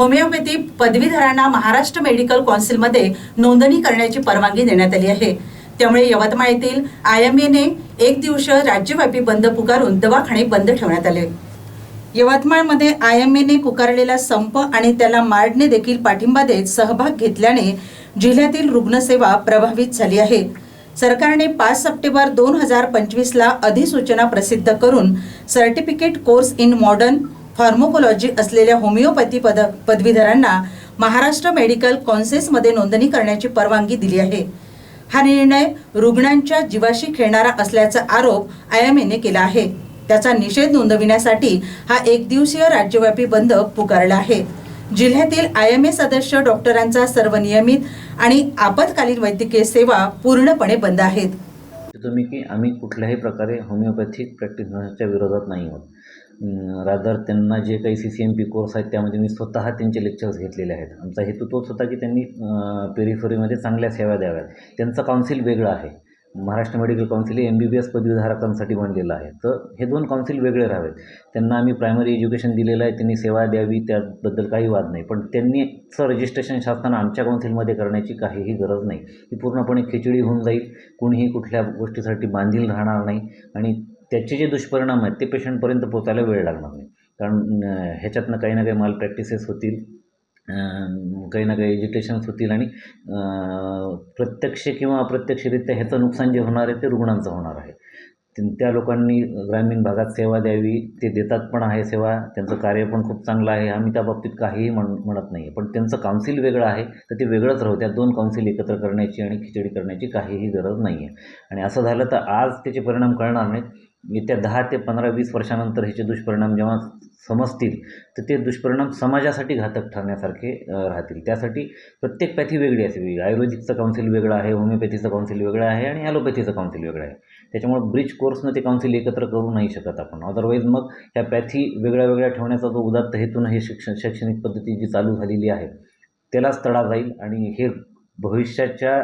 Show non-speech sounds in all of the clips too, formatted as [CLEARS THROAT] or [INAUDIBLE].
Homeopathy पदवीधरांना Maharashtra medical कौन्सिलमध्ये नोंदणी करण्याची परवानगी देण्यात आली आहे. त्यामुळे यवतमाळ येथील आय एम एने एक दिवसीय राज्यव्यापी बंद पुकारून दवाखाने बंद ठेवण्यात आले. यवतमाळमध्ये आय एम एने पुकारलेला संप आणि त्याला मार्डने देखील पाठिंबा देत सहभाग घेतल्याने जिल्ह्यातील रुग्णसेवा प्रभावित झाली आहे. सरकारने पाच सप्टेंबर दोन हजार पंचवीसला अधिसूचना प्रसिद्ध करून certificate course in modern pharmacology असलेल्या होमिओपॅथी पद पदवीधरांना महाराष्ट्र मेडिकल कॉन्सेसमध्ये नोंदणी करण्याची परवानगी दिली आहे. हा निर्णय रुग्णांच्या जीवाशी खेळणारा असल्याचा आरोप आय एम एने केला आहे. त्याचा निषेध नोंदविण्यासाठी हा एक दिवसीय राज्यव्यापी बंद पुकारला आहे. जिल्ह्यातील आय एम ए सदस्य डॉक्टरांचा सर्व नियमित आणि आपत्कालीन वैद्यकीय सेवा पूर्णपणे बंद आहेत. तुम्ही की आम्ही कुठल्याही प्रकारे होमिओपॅथिक प्रॅक्टिशनरच्या विरोधात नाही आहोत. रादर त्यांना जे काही C C M P course आहेत त्यामध्ये मी स्वतः त्यांचे लेक्चर्स घेतलेले आहेत. आमचा हेतू तोच होता की त्यांनी पेरिफेरीमध्ये चांगल्या सेवा द्याव्यात. त्यांचं काउन्सिल वेगळं आहे. महाराष्ट्र मेडिकल काउन्सिल हे एम बी बी एस पदवीधारकांसाठी बनलेलं आहे. तर हे दोन काउन्सिल वेगळे राहावेत. त्यांना आम्ही प्रायमरी एज्युकेशन दिलेलं आहे. त्यांनी सेवा द्यावी त्याबद्दल काही वाद नाही. पण त्यांनीचं रजिस्ट्रेशन शासनानं आमच्या काउन्सिलमध्ये करण्याची काहीही गरज नाही. ही पूर्णपणे खिचडी होऊन जाईल. कुणीही कुठल्या गोष्टीसाठी बांधील राहणार नाही. आणि त्याचे जे दुष्परिणाम आहेत ते पेशंटपर्यंत पोचायला वेळ लागणार नाही. कारण ह्याच्यातनं काही ना काही माल प्रॅक्टिसेस होतील काही ना काही एज्युकेशन्स होतील आणि प्रत्यक्ष किंवा अप्रत्यक्षरित्या ह्याचं नुकसान जे होणार आहे ते रुग्णांचं होणार आहे. ते- त्या लोकांनी ग्रामीण भागात सेवा द्यावी ते देतात पण आहे सेवा त्यांचं कार्य पण खूप चांगलं आहे आम्ही त्या बाबतीत काहीही म्हण म्हणत नाही. पण त्यांचं काउन्सिल वेगळं आहे तर ते वेगळंच राहू त्या दोन काउन्सिल एकत्र करण्याची आणि खिचडी करण्याची काहीही गरज नाही आहे आणि असं झालं तर आज त्याचे परिणाम कळणार नाहीत. येत्या दहा ते पंधरा वीस वर्षानंतर ह्याचे दुष्परिणाम जेव्हा समजतील तर ते दुष्परिणाम समाजासाठी घातक ठरण्यासारखे राहतील. त्यासाठी प्रत्येक पॅथी वेगळी असावी आयुर्वेदिकचं काउन्सिल वेगळं आहे होमिओपॅथीचं काउन्सिल वेगळं आहे आणि ॲलोपॅथीचं काउन्सिल वेगळं आहे. त्याच्यामुळे ब्रिज कोर्सनं ते काउन्सिल एकत्र करू नाही शकत आपण. अदरवाईज मग ह्या पॅथी वेगळ्या वेगळ्या ठेवण्याचा जो उदात्त हेतून हे शिक्षण शैक्षणिक पद्धती जी चालू झालेली आहे त्यालाच तडा जाईल आणि हे भविष्याच्या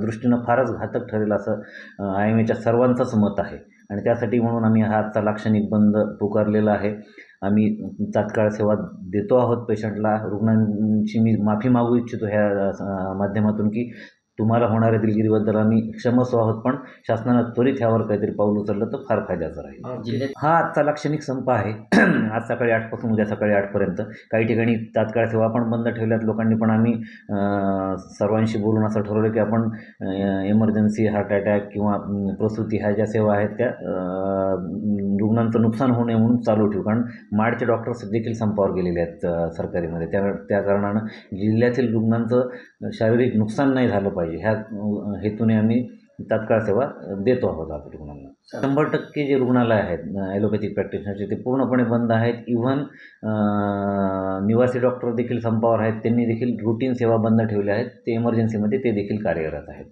दृष्टीनं फारच घातक ठरेल असं आय एम एच्या सर्वांचंच मत आहे. आणि त्यासाठी म्हणून आम्ही हा आजचा लाक्षणिक बंद पुकारलेला आहे. आम्ही तात्काळ सेवा देतो आहोत पेशंटला. रुग्णांची मी माफी मागू इच्छितो ह्या माध्यमातून की तुम्हाला होणाऱ्या दिलगिरीबद्दल आम्ही क्षमस्व आहोत पण शासनानं त्वरित ह्यावर काहीतरी पाऊल उचललं तर फार फायद्याचं राहील. हा आजचा लाक्षणिक संप आहे. [CLEARS THROAT] आज सकाळी आठपासून उद्या सकाळी आठपर्यंत काही ठिकाणी तात्काळ सेवा पण बंद ठेवल्यात. लोकांनी पण आम्ही सर्वांशी बोलून असं ठरवलं की आपण एमर्जन्सी हार्ट अटॅक किंवा प्रसूती ह्या ज्या सेवा आहेत त्या रुग्णांचं नुकसान होऊ नये म्हणून चालू ठेवू. कारण माडचे डॉक्टर्स देखील संपावर गेलेले आहेत सरकारीमध्ये. त्या त्या कारणानं जिल्ह्यातील रुग्णांचं शारीरिक नुकसान नाही झालं पाहिजे. ह्या अं, हेतूने आम्ही तात्काळ सेवा देतो आहोत आज रुग्णांना. शंभर टक्के जे रुग्णालय आहेत ॲलोपॅथिक प्रॅक्टिशनरचे ते पूर्णपणे बंद आहेत. इव्हन निवासी डॉक्टर देखील संपावर आहेत. त्यांनी देखील रुटीन सेवा बंद ठेवल्या आहेत. ते इमर्जन्सीमध्ये ते देखील कार्यरत आहेत.